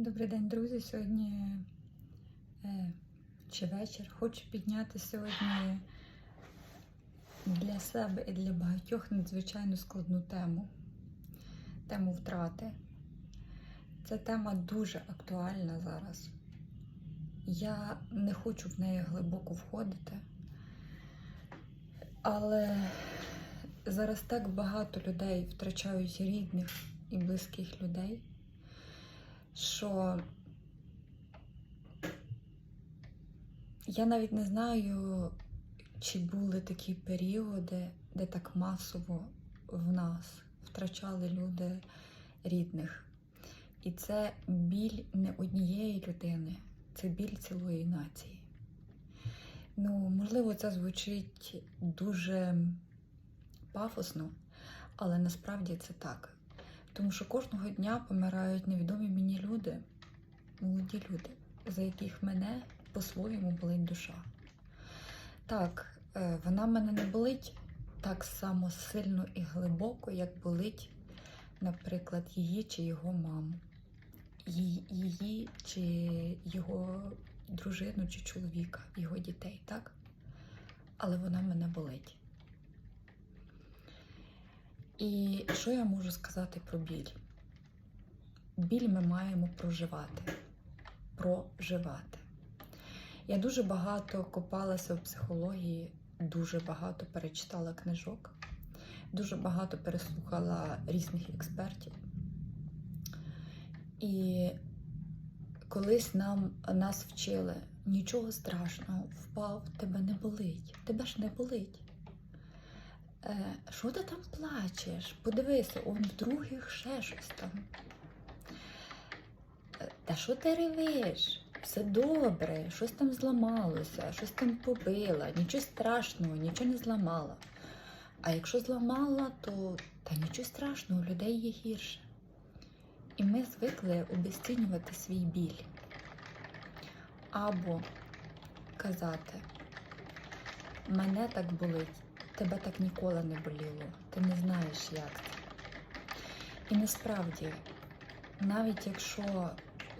Добрий день, друзі. Сьогодні е, чи вечір. Хочу підняти сьогодні для себе і для багатьох надзвичайно складну тему. Тему втрати. Ця тема дуже актуальна зараз. Я не хочу в неї глибоко входити, але зараз так багато людей втрачають рідних і близьких людей що я навіть не знаю, чи були такі періоди, де так масово в нас втрачали люди рідних. І це біль не однієї людини, це біль цілої нації. Ну, можливо, це звучить дуже пафосно, але насправді це так. Тому що кожного дня помирають невідомі мені люди, молоді люди, за яких мене по-своєму болить душа. Так, е, вона мене не болить так само сильно і глибоко, як болить, наприклад, її чи його маму, Її- чи його дружину чи чоловіка, його дітей, так? Але вона мене болить. І що я можу сказати про біль? Біль ми маємо проживати. Проживати. Я дуже багато копалася в психології, дуже багато перечитала книжок, дуже багато переслухала різних експертів. І колись нам нас вчили нічого страшного, впав, тебе не болить, тебе ж не болить. Е, Що ти там плачеш? Подивися, он в других ще щось там. Е, Та що ти ревиш? Все добре, щось там зламалося, щось там побила, нічого страшного, нічого не зламала. А якщо зламала, то та нічого страшного, у людей є гірше. І ми звикли обесцінювати свій біль. Або казати, мене так болить, тебе так ніколи не боліло, ти не знаєш, як це. І насправді, навіть якщо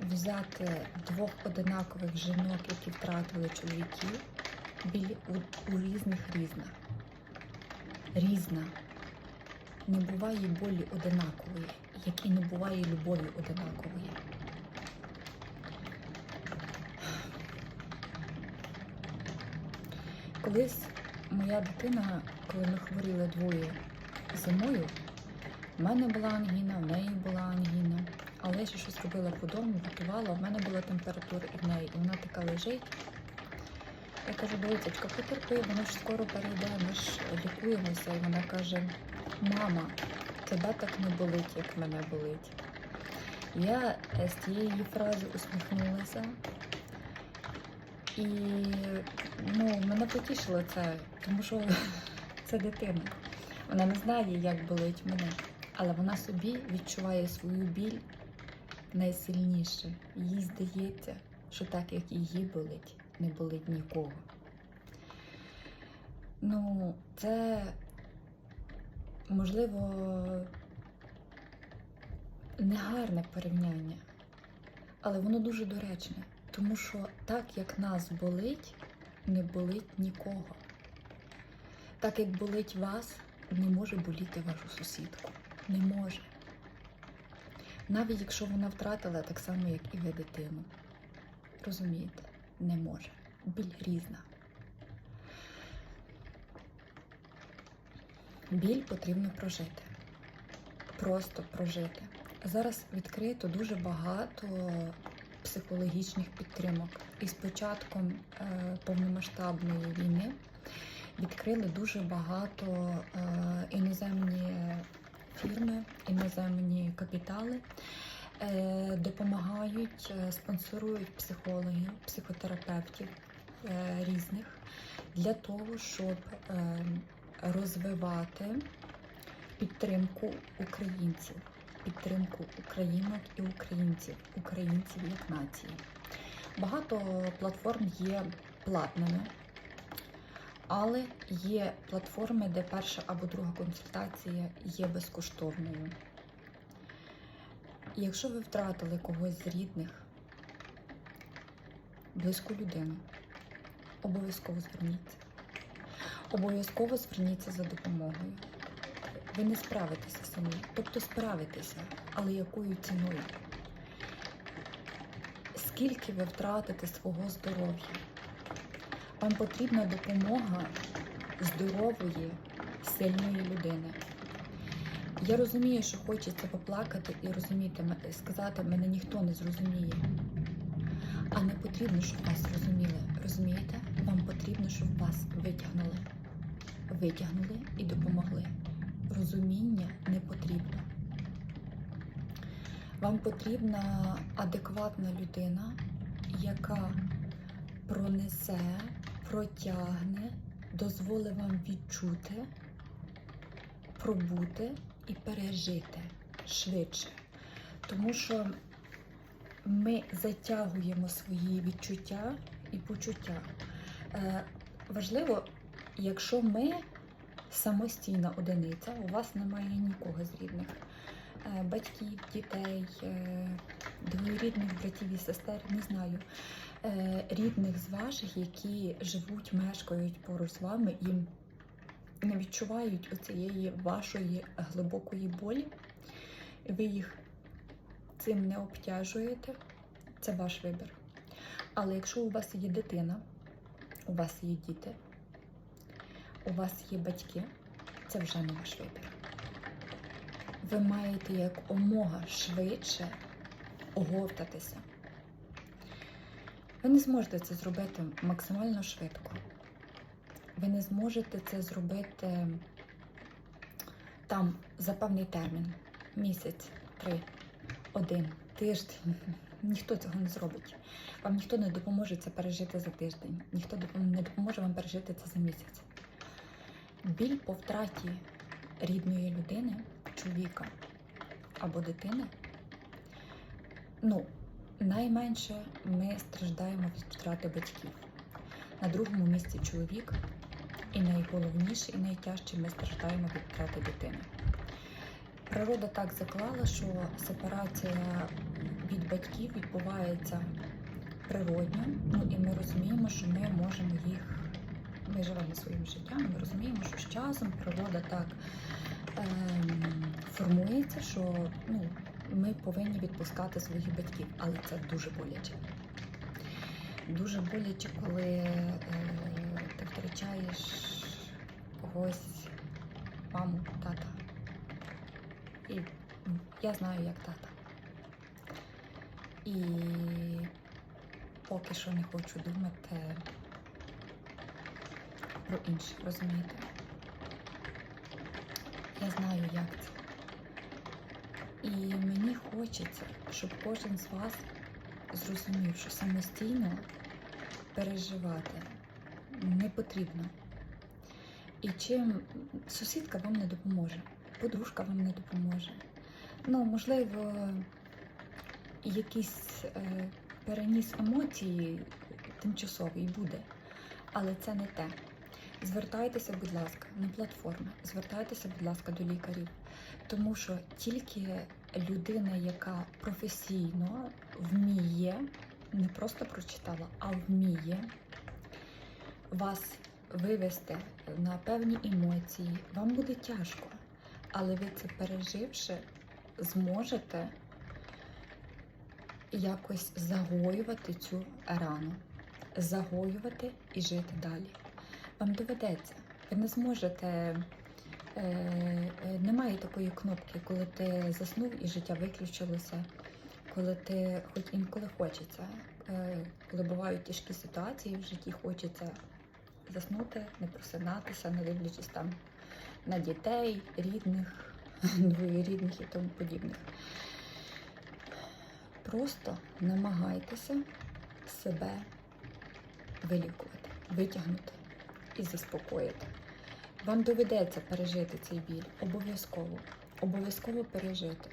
взяти двох одинакових жінок, які втратили чоловіків, біль у, у різних різна. Різна. Не буває болі одинакової, як і не буває любові одинакової. Колись моя дитина, коли ми хворіли двоє зимою, в мене була ангіна, в неї була ангіна. Але я ще щось робила по дому, готувала, в мене була температура і в неї, і вона така лежить. Я кажу, доцячка, потерпи, воно ж скоро перейде, ми ж лікуємося. І вона каже: Мама, тебе так не болить, як мене болить. Я з тієї фрази усміхнулася. І ну, мене потішило це, тому що це дитина. Вона не знає, як болить мене, але вона собі відчуває свою біль найсильніше. Їй здається, що так, як її болить, не болить нікого. Ну, це можливо негарне порівняння, але воно дуже доречне. Тому що так, як нас болить, не болить нікого. Так як болить вас, не може боліти вашу сусідку. Не може. Навіть якщо вона втратила так само, як і ви дитину. Розумієте, не може. Біль різна. Біль потрібно прожити. Просто прожити. Зараз відкрито дуже багато психологічних підтримок. І з початком е, повномасштабної війни відкрили дуже багато е, іноземні фірми, іноземні капітали. е, Допомагають, спонсорують психологів, психотерапевтів різних для того, щоб розвивати підтримку українців підтримку українок і українців, українців як нації. Багато платформ є платними, але є платформи, де перша або друга консультація є безкоштовною. Якщо ви втратили когось з рідних, близьку людину, обов'язково зверніться. Обов'язково зверніться за допомогою. Ви не справитеся самі, тобто справитеся, але якою ціною? Скільки ви втратите свого здоров'я? Вам потрібна допомога здорової, сильної людини. Я розумію, що хочеться поплакати і розуміти, сказати, мене ніхто не зрозуміє. А не потрібно, щоб вас зрозуміли. Розумієте? Вам потрібно, щоб вас витягнули. Витягнули і допомогли. Розуміння не потрібно. Вам потрібна адекватна людина, яка пронесе, протягне, дозволить вам відчути, пробути і пережити швидше. Тому що ми затягуємо свої відчуття і почуття. Е, важливо, якщо ми самостійна одиниця, у вас немає нікого з рідних, е, батьків, дітей, е, двоюрідних братів і сестер, не знаю, е, рідних з ваших, які живуть, мешкають поруч з вами і не відчувають оцієї вашої глибокої болі. Ви їх цим не обтяжуєте, це ваш вибір. Але якщо у вас є дитина, у вас є діти, у вас є батьки, це вже не ваш вибір. Ви маєте якомога швидше оговтатися. Ви не зможете це зробити максимально швидко. Ви не зможете це зробити там за певний термін місяць, три, один, тиждень. Ніхто цього не зробить. Вам ніхто не допоможе це пережити за тиждень, ніхто не допоможе вам пережити це за місяць. Біль по втраті рідної людини, чоловіка або дитини. Ну, найменше ми страждаємо від втрати батьків. На другому місці чоловік, і найголовніше, і найтяжче ми страждаємо від втрати дитини. Природа так заклала, що сепарація від батьків відбувається природньо. Ну і ми розуміємо, що ми можемо їх. Ми живемо своїм життям, ми розуміємо, що з часом природа так ем, формується, що ну, ми повинні відпускати своїх батьків, але це дуже боляче. Дуже боляче, коли е, ти втрачаєш когось, маму, тата. І я знаю, як тата. І поки що не хочу думати про інше, розумієте? Я знаю, як це. І мені хочеться, щоб кожен з вас зрозумів, що самостійно переживати не потрібно. І чим сусідка вам не допоможе, подружка вам не допоможе. Ну, можливо, якийсь е, переніс емоції тимчасовий буде, але це не те. Звертайтеся, будь ласка, на платформи, звертайтеся, будь ласка, до лікарів, тому що тільки людина, яка професійно вміє, не просто прочитала, а вміє вас вивести на певні емоції, вам буде тяжко, але ви це переживши, зможете якось загоювати цю рану, загоювати і жити далі. Вам доведеться. Ви не зможете. Е, е, немає такої кнопки, коли ти заснув і життя виключилося, коли ти хоч інколи хочеться. Е, коли бувають тяжкі ситуації в житті, хочеться заснути, не просинатися, не дивлячись там на дітей, рідних, двоєрідних і тому подібних. Просто намагайтеся себе вилікувати, витягнути і заспокоїти. Вам доведеться пережити цей біль. Обов'язково. Обов'язково пережити.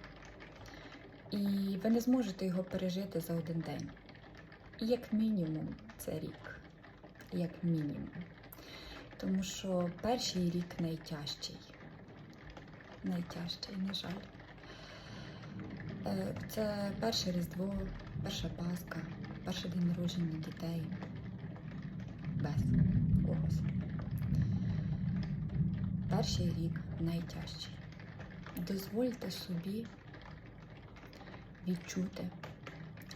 І ви не зможете його пережити за один день. Як мінімум, це рік. Як мінімум. Тому що перший рік найтяжчий. Найтяжчий, на жаль. Е, Це перше Різдво, перша Пасха, перший день народження дітей. Без когось. Перший рік найтяжчий. Дозвольте собі відчути,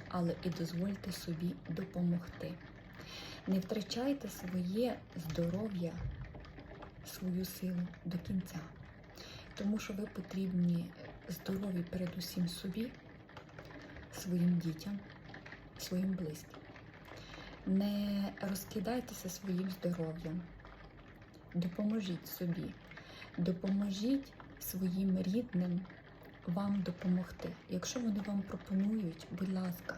але і дозвольте собі допомогти. Не втрачайте своє здоров'я, свою силу до кінця, тому що ви потрібні здорові передусім собі, своїм дітям, своїм близьким. Не розкидайтеся своїм здоров'ям, допоможіть собі, допоможіть своїм рідним вам допомогти. Якщо вони вам пропонують, будь ласка,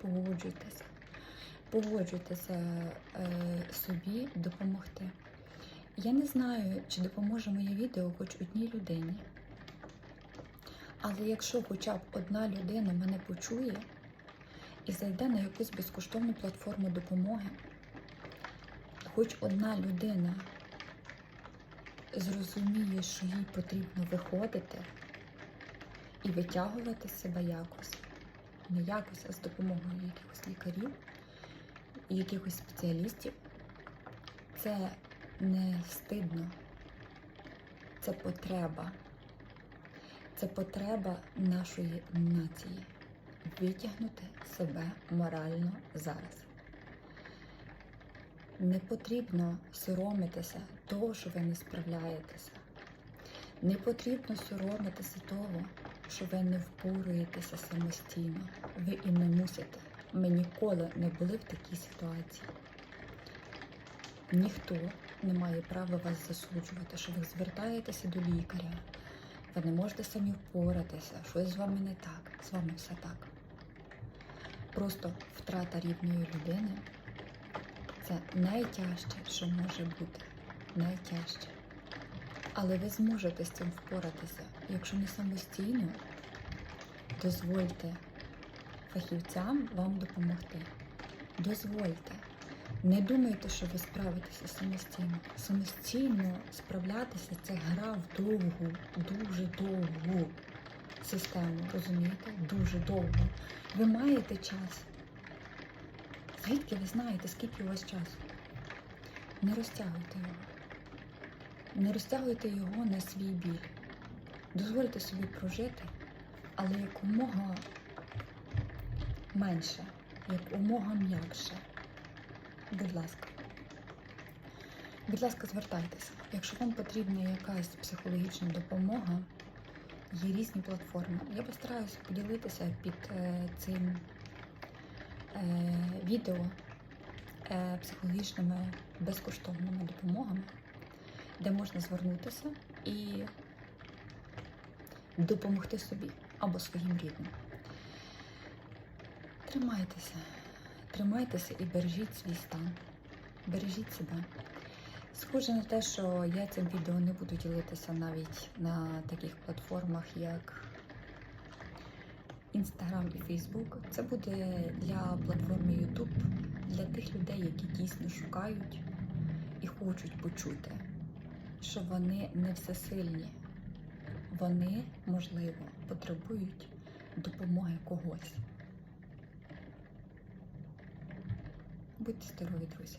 погоджуйтеся. Погоджуйтеся е, собі допомогти. Я не знаю, чи допоможе моє відео хоч одній людині. Але якщо хоча б одна людина мене почує і зайде на якусь безкоштовну платформу допомоги, хоч одна людина зрозуміє, що їй потрібно виходити і витягувати себе якось, не якось, а з допомогою якихось лікарів якихось спеціалістів, це не стидно, це потреба. Це потреба нашої нації витягнути себе морально зараз. Не потрібно соромитися того, що ви не справляєтеся. Не потрібно соромитися того, що ви не впоруєтеся самостійно. Ви і не мусите. Ми ніколи не були в такій ситуації. Ніхто не має права вас засуджувати, що ви звертаєтеся до лікаря. Ви не можете самі впоратися, щось з вами не так, з вами все так. Просто втрата рідної людини це найтяжче, що може бути. Найтяжче. Але ви зможете з цим впоратися. Якщо не самостійно, дозвольте фахівцям вам допомогти. Дозвольте. Не думайте, що ви справитеся самостійно. Самостійно справлятися це гра в довгу, дуже довгу систему, розумієте? Дуже довго. Ви маєте час. Звідки ви знаєте, скільки у вас часу? Не розтягуйте його. Не розтягуйте його на свій біль. Дозвольте собі прожити, але якомога менше, якомога м'якше. Будь ласка. Будь ласка, звертайтеся. Якщо вам потрібна якась психологічна допомога, є різні платформи. Я постараюся поділитися під е, цим е, відео е, психологічними безкоштовними допомогами, де можна звернутися і допомогти собі або своїм рідним. Тримайтеся. Тримайтеся і бережіть свій стан. Бережіть себе. Схоже на те, що я цим відео не буду ділитися навіть на таких платформах, як Instagram і Facebook. Це буде для платформи YouTube, для тих людей, які дійсно шукають і хочуть почути, що вони не всесильні. Вони, можливо, потребують допомоги когось. Будьте здорові, друзі!